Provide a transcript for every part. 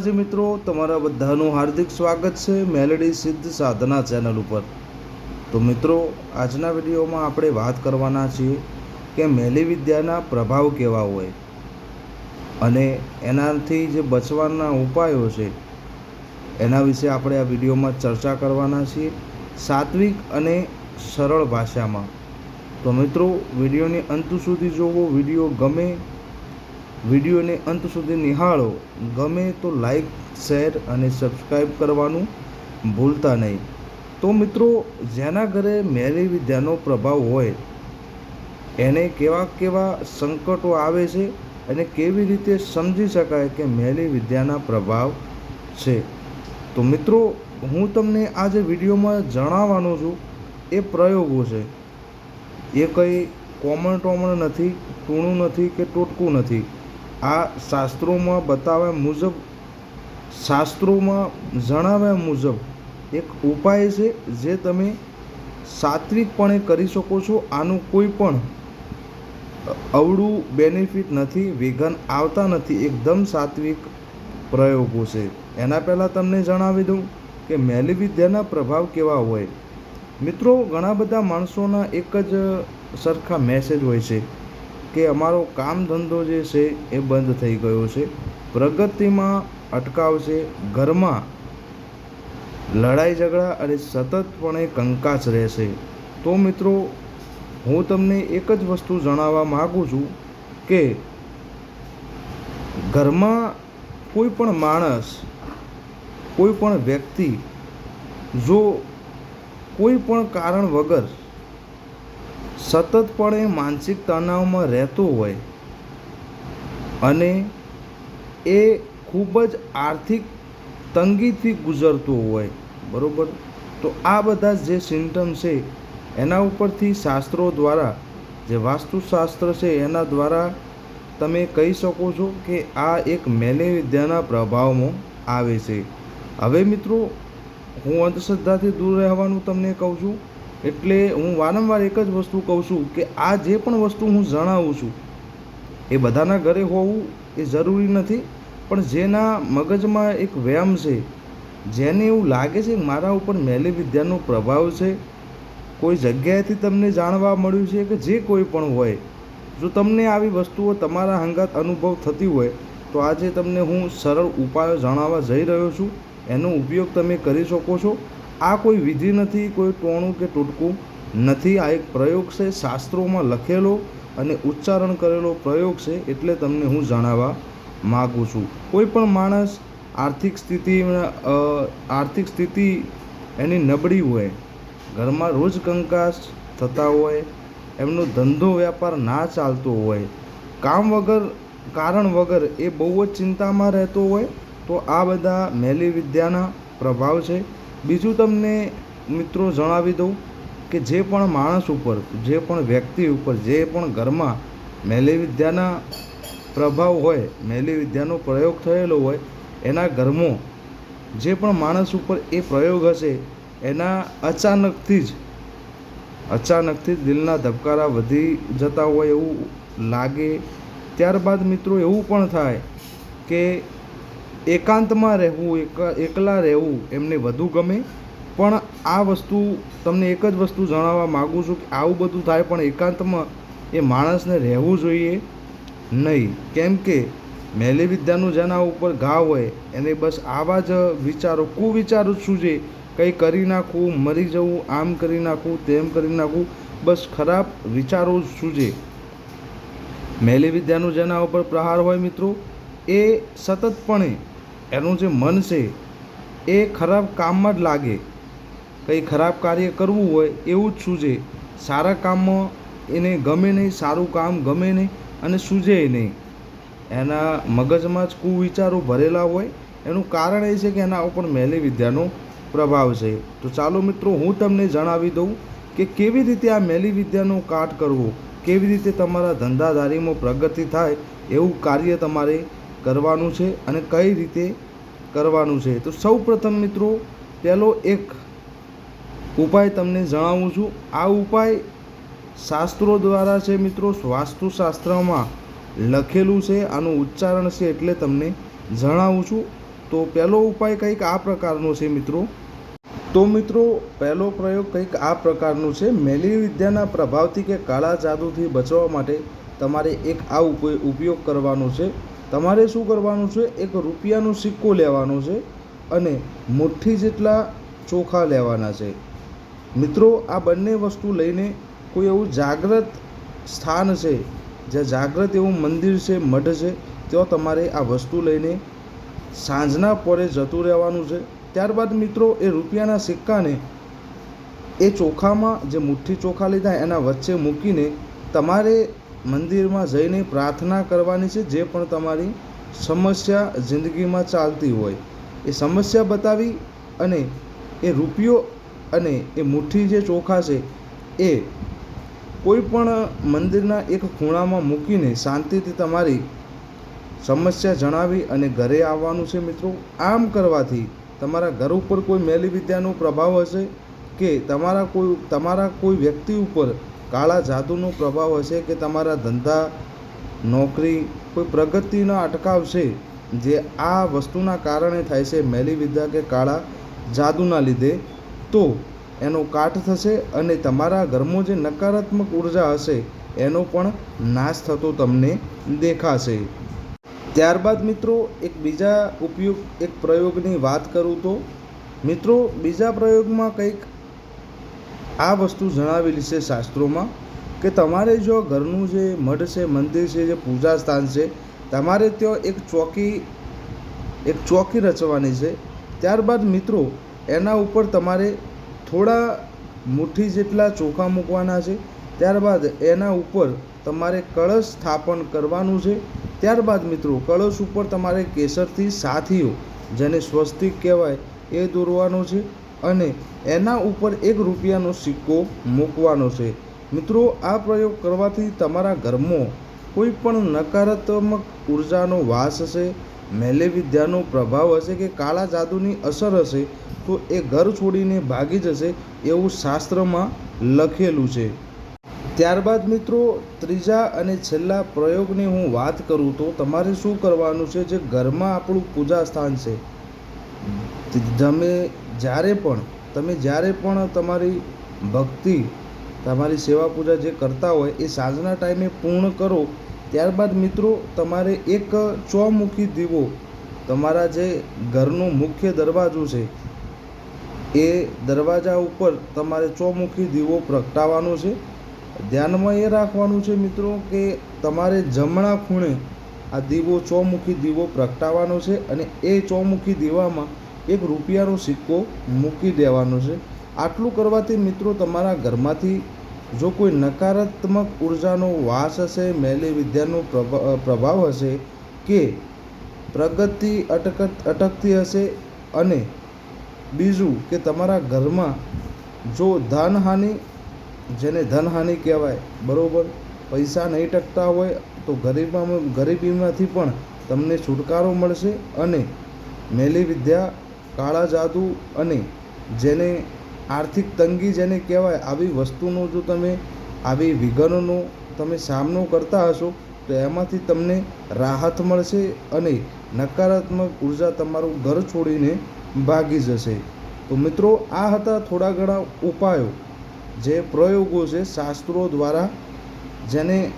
માતાજી મિત્રો, તમારા બધાનું હાર્દિક સ્વાગત છે મેલેડી સિદ્ધ સાધના ચેનલ ઉપર. તો મિત્રો, આજના વિડીયોમાં આપણે વાત કરવાના છીએ કે મેલી વિદ્યાના પ્રભાવ કેવા હોય અને એનાથી જે બચવાના ઉપાયો છે, એના વિશે આપણે આ વિડીયોમાં ચર્ચા કરવાના છીએ સાત્વિક અને સરળ ભાષામાં. તો મિત્રો, વિડીયોની અંત સુધી જોવો, વીડિયો ગમે વિડીયોને અંત સુધી નિહાળો. ગમે તો લાઈક શેર અને સબસ્ક્રાઈબ કરવાનું ભૂલતા નહીં. તો મિત્રો, જેના ઘરે મેરી વિદ્યાનો પ્રભાવ હોય, એને કેવા કેવા સંકટો આવે છે અને કેવી રીતે સમજી શકાય કે મેલી વિદ્યાના પ્રભાવ છે? તો મિત્રો, હું તમને આજે વિડીયોમાં જણાવવાનો છું, એ પ્રયોગો છે. એ કંઈ કોમન ટોમન નથી, ટૂણું નથી કે ટોટકું નથી. આ શાસ્ત્રોમાં બતાવ્યા મુજબ, શાસ્ત્રોમાં જણાવ્યા મુજબ એક ઉપાય છે જે તમે સાત્વિકપણે કરી શકો છો. આનું કોઈ પણ અવળું બેનિફિટ નથી, વિઘન આવતા નથી, એકદમ સાત્વિક પ્રયોગો છે. એના પહેલાં તમને જણાવી દઉં કે મેલી વિદ્યાના પ્રભાવ કેવા હોય. મિત્રો, ઘણા બધા માણસોના એક જ સરખા મેસેજ હોય છે. કે અમારો કામ ધંધો જે છે એ બંધ થઈ ગયો છે. પ્રગતિમાં અટકાવ છે ઘરમાં લડાઈ ઝઘડા અને સતતપણે કંકાસ રહેશે. તો મિત્રો, હું તમને એક જ વસ્તુ જણાવવા માગું છું કે ઘરમાં કોઈ પણ માણસ, કોઈ પણ વ્યક્તિ, જો કોઈ પણ કારણ વગર સતતપણે માનસિક તણાવમાં રહેતો હોય અને એ ખૂબ જ આર્થિક તંગીથી ગુજરતો હોય, બરાબર? તો આ બધા જે સિમ્ટમ છે, એના ઉપરથી શાસ્ત્રો દ્વારા, જે વાસ્તુશાસ્ત્ર છે, એના દ્વારા તમે કહી શકો છો કે આ એક મેલે વિદ્યાના પ્રભાવમાં આવે છે. હવે મિત્રો, હું અંધશ્રદ્ધાથી દૂર રહેવાનું તમને કહું છું. એટલે હું વારંવાર એક જ વસ્તુ કહું છું કે આ જે પણ વસ્તુ હું જણાવું છું, એ બધાના ઘરે હોવું એ જરૂરી નથી, પણ જેના મગજમાં એક વ્યાયામ છે, જેને એવું લાગે છે મારા ઉપર મેલી વિદ્યાનો પ્રભાવ છે, કોઈ જગ્યાએથી તમને જાણવા મળ્યું છે કે જે કોઈ પણ હોય, જો તમને આવી વસ્તુઓ તમારા હંગાત અનુભવ થતી હોય, તો આજે તમને હું સરળ ઉપાયો જણાવવા જઈ રહ્યો છું, એનો ઉપયોગ તમે કરી શકો છો આ કોઈ વિધિ નથી, કોઈ ટોણું કે ટૂટકું નથી. આ એક પ્રયોગ છે, શાસ્ત્રોમાં લખેલો અને ઉચ્ચારણ કરેલો પ્રયોગ છે એટલે તમને હું જણાવવા માગું છું. કોઈ પણ માણસ આર્થિક સ્થિતિ આર્થિક સ્થિતિ એની નબળી હોય, ઘરમાં રોજ કંકાસ થતા હોય, એમનો ધંધો, વ્યાપાર ના ચાલતો હોય, કામ વગર, કારણ વગર એ બહુ જ ચિંતામાં રહેતો હોય, તો આ બધા મેલી વિદ્યાના પ્રભાવ છે. બીજું તમને મિત્રો જણાવી દઉં કે જે પણ માણસ ઉપર, જે પણ વ્યક્તિ ઉપર, જે પણ ઘરમાં મેલી વિદ્યાના પ્રભાવ હોય, મેલી વિદ્યાનો પ્રયોગ થયેલો હોય, એના ઘરમાં જે પણ માણસ ઉપર એ પ્રયોગ હશે, એના અચાનકથી જ અચાનકથી જ દિલના ધબકારા વધી જતા હોય એવું લાગે. ત્યારબાદ મિત્રો એવું પણ થાય કે એકાંતમાં રહેવું, એક, એકલા રહેવું એમને વધુ ગમે. પણ આ વસ્તુ તમને એક જ વસ્તુ જણાવવા માગું છું કે આવું બધું થાય પણ એકાંતમાં એ માણસને રહેવું જોઈએ નહીં. કેમ કે મેલી વિદ્યાનું જેના ઉપર ઘા હોય, એને બસ આવા જ વિચારો, કુવિચારો જ સૂજે કંઈ કરી નાખવું મરી જવું, આમ કરી નાખવું તેમ કરી નાખવું બસ ખરાબ વિચારો જ સૂજે મેલી વિદ્યાનું જેના ઉપર પ્રહાર હોય મિત્રો, એ સતતપણે એનું જે મન છે, એ ખરાબ કામમાં જ લાગે. કંઈ ખરાબ કાર્ય કરવું હોય એવું જ સૂજે સારા કામમાં એને ગમે નહીં, સારું કામ ગમે નહીં અને સૂજે નહીં. એના મગજમાં જ કુવિચારો ભરેલા હોય. એનું કારણ એ છે કે એના ઉપર મેલી વિદ્યાનો પ્રભાવ છે. તો ચાલો મિત્રો, હું તમને જણાવી દઉં કે કેવી રીતે આ મેલી વિદ્યાનો કાટ કરવો, કેવી રીતે તમારા ધંધાધારીમાં પ્રગતિ થાય એવું કાર્ય તમારે કરવાનું છે અને કઈ રીતે કરવાનું છે. તો સૌ પ્રથમ મિત્રો, પહેલો એક ઉપાય તમને જણાવું છું. આ ઉપાય શાસ્ત્રો દ્વારા છે મિત્રો, વાસ્તુશાસ્ત્રમાં લખેલું છે, આનું ઉચ્ચારણ છે એટલે તમને જણાવું છું. તો પહેલો ઉપાય કંઈક આ પ્રકારનો છે મિત્રો. તો મિત્રો, પહેલો પ્રયોગ કંઈક આ પ્રકારનો છે. મેલી વિદ્યાના પ્રભાવથી કે કાળા જાદુથી બચવા માટે તમારે એક આ ઉપ- ઉપયોગ કરવાનો છે. તમારે શું કરવાનું છે? એક રૂપિયાનો સિક્કો લેવાનો છે અને મુઠ્ઠી જેટલા ચોખા લેવાના છે. મિત્રો, આ બંને વસ્તુ લઈને કોઈ એવું જાગ્રત સ્થાન છે, જ્યાં જાગ્રત એવું મંદિર છે, મઢ છે, ત્યાં તમારે આ વસ્તુ લઈને સાંજના પોરે જતું રહેવાનું છે. ત્યારબાદ મિત્રો, એ રૂપિયાના સિક્કાને એ ચોખામાં જે મુઠ્ઠી ચોખા લીધા એના વચ્ચે મૂકીને તમારે મંદિરમાં જઈને પ્રાર્થના કરવાની છે, જે પણ તમારી સમસ્યા જિંદગીમાં ચાલતી હોય. એ સમસ્યા બતાવી અને એ રૂપિયો અને એ મુઠ્ઠી જે ચોખા છે, એ કોઈ પણ મંદિરના એક ખૂણામાં મૂકીને શાંતિથી તમારી સમસ્યા જણાવી અને ઘરે આવવાનું છે મિત્રો. આમ કરવાથી તમારા ઘર ઉપર કોઈ મેલી વિદ્યાનો પ્રભાવ હશે કે તમારા કોઈ તમારા કોઈ વ્યક્તિ ઉપર કાળા જાદુનો પ્રભાવ હશે કે તમારા ધંધા, નોકરી, કોઈ પ્રગતિનો અટકાવશે જે આ વસ્તુના કારણે થાય છે મેલી વિદ્યા કે કાળા જાદુના લીધે, તો એનો કાટ થશે અને તમારા ઘરમાં જે નકારાત્મક ઊર્જા હશે, એનો પણ નાશ થતો તમને દેખાશે. ત્યારબાદ મિત્રો, એક બીજા ઉપયોગ, એક પ્રયોગની વાત કરું તો, મિત્રો, બીજા પ્રયોગમાં કંઈક આ વસ્તુ જણાવેલી છે શાસ્ત્રોમાં કે તમારે જો ઘરનું જે મઢ છે, મંદિર છે, જે પૂજા સ્થાન છે, તમારે ત્યાં એક ચોકી એક ચોકી રચવાની છે. ત્યારબાદ મિત્રો, એના ઉપર તમારે થોડા મુઠ્ઠી જેટલા ચોખા મૂકવાના છે. ત્યારબાદ એના ઉપર તમારે કળશ સ્થાપન કરવાનું છે. ત્યારબાદ મિત્રો, કળશ ઉપર તમારે કેસરથી સાથીઓ, જેને સ્વસ્તિક કહેવાય, એ દોરવાનો છે. અને એના ઉપર એક રૂપિયાનો સિક્કો મૂકવાનો છે. મિત્રો, આ પ્રયોગ કરવાથી તમારા ઘરમાં કોઈ પણ નકારાત્મક ઉર્જાનો વાસ હશે, મેલે વિદ્યાનો પ્રભાવ હશે કે કાળા જાદુની અસર હશે, તો એ ઘર છોડીને ભાગી જશે એવું શાસ્ત્રમાં લખેલું છે. ત્યારબાદ મિત્રો, ત્રીજા અને છેલ્લા પ્રયોગની હું વાત કરું તો તમારે શું કરવાનું છે જે ઘરમાં આપણું પૂજા સ્થાન છે તમે જ્યારે પણ, તમે જ્યારે પણ તમારી ભક્તિ, તમારી સેવા પૂજા જે કરતા હોય, એ સાંજના ટાઈમે પૂર્ણ કરો, ત્યારબાદ મિત્રો, તમારે એક ચોમુખી દીવો, તમારા જે ઘરનો મુખ્ય દરવાજો છે, એ દરવાજા ઉપર તમારે ચોમુખી દીવો પ્રગટાવવાનો છે. ધ્યાનમાં એ રાખવાનું છે મિત્રો કે તમારે જમણા ખૂણે આ દીવો, ચોમુખી દીવો પ્રગટાવવાનો છે અને એ ચોમુખી દીવામાં એક રૂપિયાનો સિક્કો મૂકી દેવાનો છે. આટલું કરવાથી મિત્રો તમારા ઘરમાંથી જો કોઈ નકારાત્મક ઉર્જાનો વાસ હશે, મેલી વિદ્યાનો પ્રભા- પ્રભાવ હશે કે પ્રગતિ અટક અટકતી હશે અને બીજું કે તમારા ઘરમાં જો ધનહાનિ, જેને ધનહાનિ કહેવાય, બરાબર, પૈસા નહીં ટકતા હોય, તો ગરીબમાં, ગરીબીમાંથી પણ તમને છુટકારો મળશે અને મેલી વિદ્યા કાળા જાદુ અને જેને આર્થિક તંગી જેને કહેવાય, આવી વસ્તુનો જો તમે, આવી વિઘ્નોનો તમે સામનો કરતા હશો, તો એમાંથી તમને રાહત મળશે અને નકારાત્મક ઊર્જા તમારું ઘર છોડીને ભાગી જશે. તો મિત્રો, આ હતા થોડા ઘણા ઉપાયો જે પ્રયોગો છે શાસ્ત્રો દ્વારા, જેને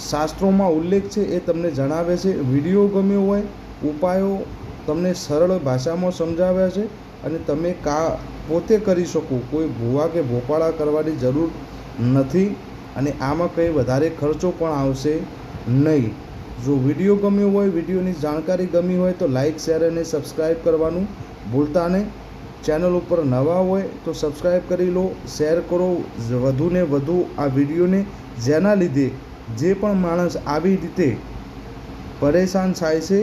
શાસ્ત્રોમાં ઉલ્લેખ છે એ તમને જણાવે છે. વીડિયો ગમ્યો હોય, ઉપાયો તમને સરળ ભાષામાં સમજાવ્યા છે અને તમે કા, પોતે કરી શકો. કોઈ ભૂવા કે ભોપાળા કરવાની જરૂર નથી અને આમાં કંઈ વધારે ખર્ચો પણ આવશે નહીં. જો વીડિયો ગમ્યો હોય, વિડીયોની જાણકારી ગમી હોય તો લાઈક, શેર અને સબસ્ક્રાઈબ કરવાનું ભૂલતા નહીં. ચેનલ ઉપર નવા હોય તો સબસ્ક્રાઈબ કરી લો, શેર કરો વધુને વધુ આ વિડીયોને જેના લીધે જે પણ માણસ આવી રીતે પરેશાન થાય છે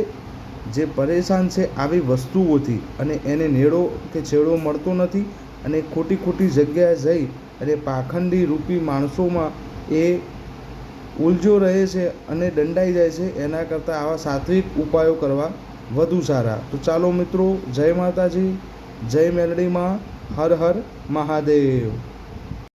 જે પરેશાન છે આવી વસ્તુઓથી અને એને નેડો કે છેડો મળતો નથી અને ખોટી ખોટી જગ્યાએ જઈ અને પાખંડી રૂપી માણસોમાં એ ઉલઝો રહે છે અને દંડાઈ જાય છે, એના કરતાં આવા સાત્વિક ઉપાયો કરવા વધુ સારા. તો ચાલો મિત્રો, જય માતાજી, જય મેલડીમાં, હર હર મહાદેવ.